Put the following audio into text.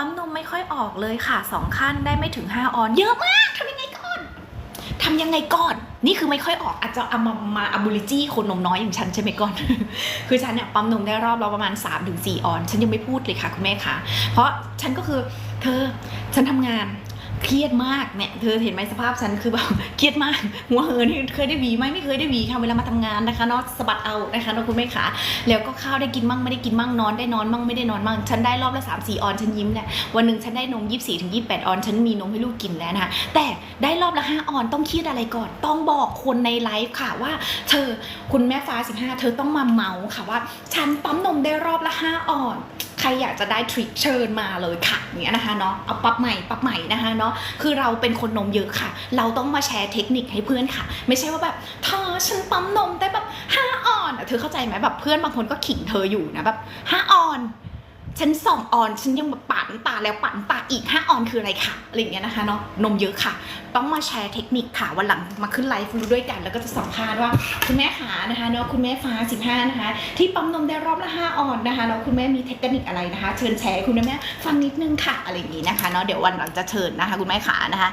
ปั๊มนมไม่ค่อยออกเลยค่ะสองขั้นได้ไม่ถึง 5 ออน เยอะมากทำยังไงก่อนทำยังไงก่อน นี่คือไม่ค่อยออกอาจจะเอามามาอ b บูลิจี้คนนมน้อยอย่างฉันใช่ไหมก่อน คือฉันเนี่ยปั๊มนมได้รอบเราประมาณ 3-4 ออน ฉันยังไม่พูดเลยค่ะคุณแม่คะเพราะฉันก็คือเธอฉันทำงาน เครียดมากเนี่ยเธอเห็นไหมสภาพฉันคือแบบเครียดมาก หัวเหินเคยได้หวีไหมไม่เคยได้หวีค่ะเวลามาทำงานนะคะเนาะสะบัดเอานะคะเนาะคุณแม่คะแล้วก็ข้าวได้กินมั่งไม่ได้กินมั่งนอนได้นอนมั่งไม่ได้นอนมั่งฉันได้รอบละ3 4ออนฉันยิ้มเนี่ยวันหนึ่งฉันได้นม 24ถึง28 ออน ฉันมีนมให้ลูกกินแล้วนะคะแต่ได้รอบละ5ออนต้องเครียดอะไรก่อน ต้องบอกคนในไลฟ์ค่ะว่า เธอคุณแม่ฟ้า 15 เธอต้องมาเมาส์ค่ะว่า ฉันปั๊มนมได้รอบละ5ออน ใครอยากจะได้ทริคเชิญมาเลยค่ะอย่างเงี้ยนะคะเนาะเอาปรับใหม่ปรับใหม่นะคะเนาะคือเราเป็นคนนมเยอะค่ะ เราต้องมาแชร์เทคนิคให้เพื่อนค่ะ ไม่ใช่ว่าแบบเธอฉันปั๊มนมได้แบบห้าออนเธอเข้าใจไหมแบบเพื่อนบางคนก็ขิงเธออยู่นะแบบห้าออน ฉันสองออนฉันยังแบบปาดน้ำตาแล้วปาดน้ำตาอีก5ออนคืออะไรค่ะอะไรเงี้ยนะคะเนาะนมเยอะค่ะ ต้องมาแชร์เทคนิคค่ะวันหลังมาขึ้นไลฟ์ด้วยกัน แล้วก็จะสัมภาษณ์ว่าคุณแม่ขานะคะเนาะคุณแม่ฟ้า 15 นะคะ ที่ปั๊มนมได้รอบละ5ออนนะคะเนาะคุณแม่มีเทคนิคอะไรนะคะ เชิญแชร์คุณแม่ฟังนิดนึงค่ะอะไรอย่างงี้นะคะเนาะเดี๋ยววันหลังจะเชิญนะคะ คุณแม่ขานะคะ